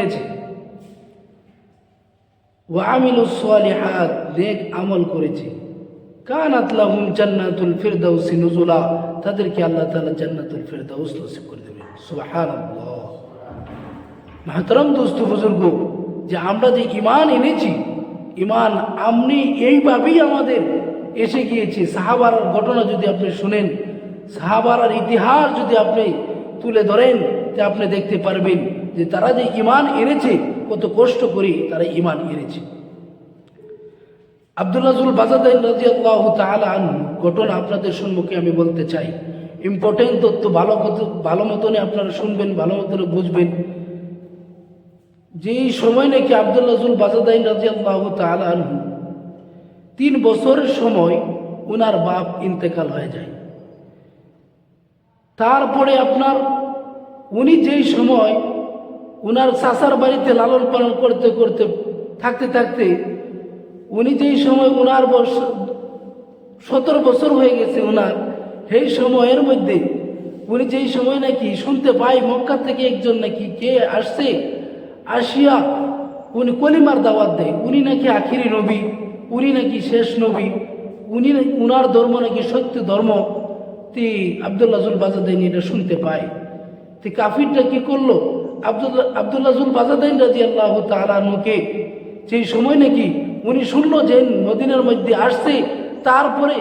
এনেছে ও সালিহাত, নেক আমল করেছে। কানাত লাহুম জান্নাতুল ফিরদাউসি তাদেরকে আল্লাহ তাআলা জান্নাতুল ফিরদাউস নসিব করে মাহতারাম দোস্ত বুজুর্গ, যে আমরা যে ইমান এনেছি ইমান আমনি এইভাবেই আমাদের এসে গিয়েছে। সাহাবার ঘটনা যদি আপনি শুনেন সাহাবার ইতিহাস যদি আপনি তুলে ধরেন যে আপনি দেখতে পারবেন। যে তারা যে ইমান এনেছে, কত কষ্ট করে তারা ইমান এনেছে। আবদুল্লাজুল আল্লাহ তাহলে ঘটনা আপনাদের সম্মুখে আমি বলতে চাই। ইম্পর্টেন্ট তথ্য ভালো কত- ভালো মতনে আপনারা শুনবেন, ভালো মতনে বুঝবেন। যে সময় নাকি আবদুল্লাজুল বাজাদাইন রাজি আল্লাহ তাহলে তিন বছরের সময় ওনার বাপ ইন্তেকাল হয়ে যায়। তারপরে আপনার উনি যেই সময় উনার চাষার বাড়িতে লালন পালন করতে করতে, থাকতে থাকতে উনি যেই সময় উনার বছর সতেরো বছর হয়ে গেছে উনার, সেই সময়ের মধ্যে উনি যেই সময় নাকি শুনতে পাই মক্কা থেকে একজন নাকি কে আসছে, আসিয়া উনি কলিমার দাওয়াত দেয়। উনি নাকি আখিরি নবী, উনি নাকি শেষ নবী, উনি উনার ধর্ম নাকি সত্য ধর্ম, তি আবদুল্লাজুল বাজাদাইন এটা শুনতে পায়। তে কাফিরটা কি করল? আব্দুল্লাহ আবদুল্লাজুল বাজাদাইন রাজি আল্লাহ তালানুকে সেই সময় নাকি উনি শুনলো যে মদিনার মধ্যে আসছে, তারপরে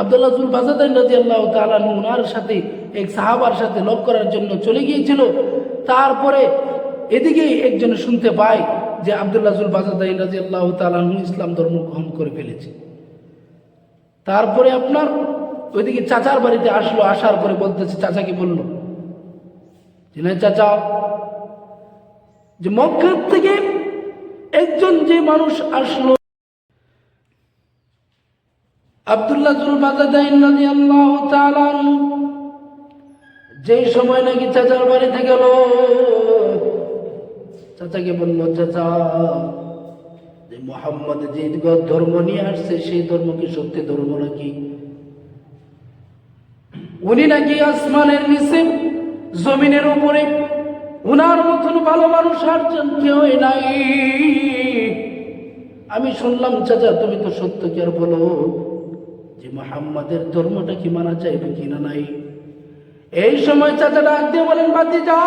আবদুল্লাজুল বাজাদাইন রাজি আল্লাহ তালানু ওনার সাথে, এক সাহাবার সাথে লক করার জন্য চলে গিয়েছিল। তারপরে এদিকে একজন শুনতে পায় যে আবদুল্লাজুল বাজাদাইন রাজি আল্লাহ তালানু ইসলাম ধর্ম গ্রহণ করে ফেলেছে। তারপরে আপনার ওইদিকে চাচার বাড়িতে আসলো, আসার পরে বলতেছে, চাচাকে বলল যে চাচা, যে মক্কার থেকে একজন যে মানুষ আসলো, আবদুল্লাহ যেই সময় নাকি চাচার বাড়িতে গেল। চাচাকে বলল, চাচা, যে মোহাম্মদ যে ধর্ম নিয়ে আসছে সেই ধর্ম কি সত্যি ধর্ম নাকি? উনি নাকি আসমানের নিচে জমিনের উপরে উনার মতন ভালো মানুষ আর কেউ নাই। আমি শুনলাম, চাচা, তুমি তো সত্য কি আর বলো? যে মোহাম্মদের ধর্মটা কি মানা চাইবে কি না নাই? এই সময় চাচা ডাক দিয়ে বলেন, বাতি যা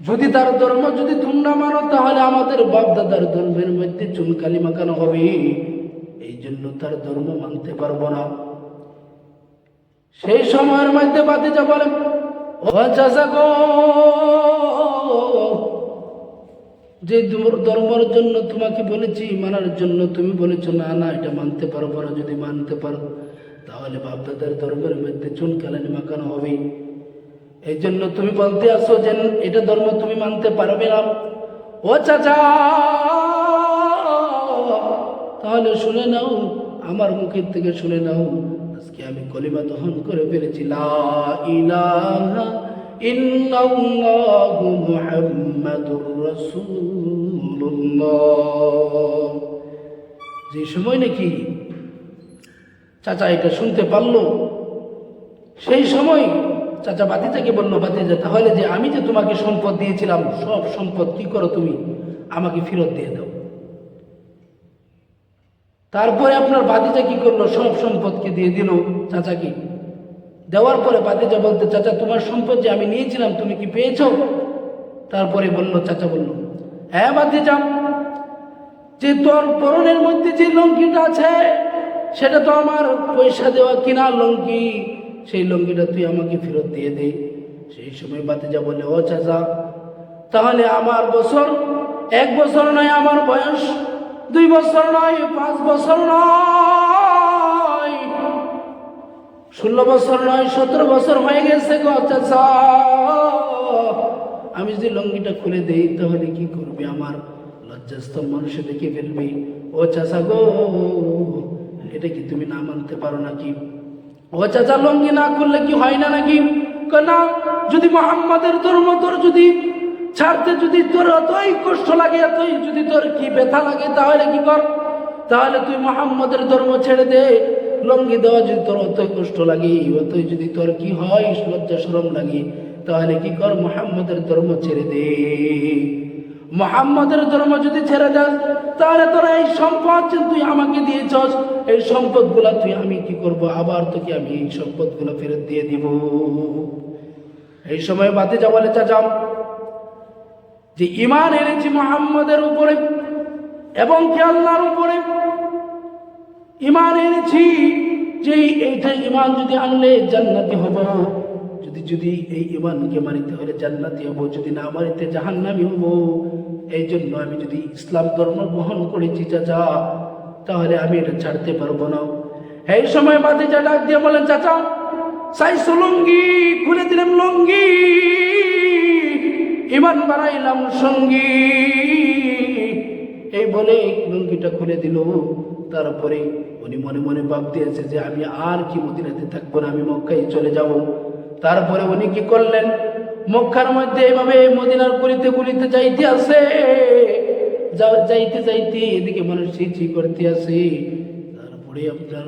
যদি তার ধর্ম যদি তোমরা মানো, তাহলে আমাদের বাপ দাদার ধর্মের মধ্যে চুনকালি মাখানো হবে। এই জন্য তার ধর্ম মানতে পারব না। সেই সময়ের মধ্যে বাতিজা বলেন, ও যে ধর্ম- ধর্মের জন্য তোমাকে বলেছি, মানার জন্য তুমি বলেছ, না না, এটা মানতে পারব না, যদি মানতে পারো, তাহলে বাপ দাদার ধর্মের মধ্যে চুন চুনকালানি মাখানো হবে। এই জন্য তুমি বলতে আসো যে, এটা ধর্ম তুমি মানতে পারবে না। ও চাচা, তাহলে শুনে নাও, আমার মুখের থেকে শুনে নাও আজকে আমি কলিমা দহন করে ফেলেছি, লা যে সময় নাকি চাচা এটা শুনতে পারল, সেই সময় চাচা বাতিজাকে বলল, বাতিজা, তাহলে যে আমি যে তোমাকে সম্পদ দিয়েছিলাম, সব সম্পদ কি করো তুমি? আমাকে ফেরত দিয়ে দাও। তারপরে আপনার বাতিজা কি করল? সব সম্পদকে দিয়ে দিল চাচাকে। দেওয়ার পরে বাতিজা বলতে, চাচা, তোমার সম্পদ যে আমি নিয়েছিলাম, তুমি কি পেয়েছ? তারপরে বলল, চাচা বলল হ্যাঁ বাতিজা যে তোর পরনের মধ্যে যে লঙ্কিটা আছে, সেটা তো আমার পয়সা দেওয়া কিনা লঙ্কি, সেই লঙ্কিটা তুই আমাকে ফেরত দিয়ে দে। সেই সময় বাতিজা বলে ও চাচা, তাহলে আমার বছর, এক বছর নয়, আমার বয়স দুই বছর নয়, পাঁচ বছর নয়। ষোলো বছর নয়, সতেরো বছর হয়ে গেছে আমি যদি লঙ্গিটা খুলে দেই, তাহলে কি করবে? আমার লজ্জাস্ত মানুষে দেখে ফেলবে। ও চাচা গো, এটা কি তুমি না মানতে পারো নাকি? ও চাচা, লঙ্গি না করলে কি হয় না নাকি? না, যদি মোহাম্মদের ধর্ম তোর যদি ছাড়তে যদি তোর এতই কষ্ট লাগে এতই যদি তোর কি ব্যথা লাগে, তাহলে কি কর? তাহলে তুই মোহাম্মদের ধর্ম ছেড়ে দে। লঙ্গি দেওয়া যদি তোর অতই কষ্ট লাগে, অতই যদি তোর কি হয়, লজ্জা সরম লাগে, তাহলে কি কর? মোহাম্মদের ধর্ম ছেড়ে দে। মোহাম্মদের ধর্ম যদি ছেড়ে যাস তাহলে তোরা এই সম্পদ তুই আমাকে দিয়েছস, এই সম্পদগুলা তুই আমি কি করব? আবার তোকে আমি এই সম্পদগুলো ফেরত দিয়ে দিব। এই সময় বাতে যা বলে চাচাম যে ইমান এনেছি মোহাম্মদের উপরে এবং কি আল্লাহর উপরে ইমান এনেছি, যে এইটা ইমান যদি আনলে জান্নাতি হব যদি যদি এই ইমানকে মানিতে হলে জান্নাতি হব, যদি না মানিতে জাহান্নামি হব। এই জন্য আমি যদি ইসলাম ধর্ম গ্রহণ করেছি চাচা, তাহলে আমি এটা ছাড়তে পারব না। এই সময় বাদে যা ডাক দিয়ে বলেন, চাচা সাই লুঙ্গি খুলে দিলাম লুঙ্গি। ইমান বাড়াইলাম সঙ্গী। এই বলে লুঙ্গিটা খুলে দিল। তারপরে উনি মনে মনে ভাব দিয়েছে যে আমি আর কি মদিনাতে থাকব না, আমি মক্কায় চলে যাব। তারপরে উনি কি করলেন? মক্কার মধ্যে এভাবে মদিনার গলিতে গলিতে যাইতে আসে যাইতে যাইতে এদিকে মানুষ ছি করতে আসে। তারপরে আপনার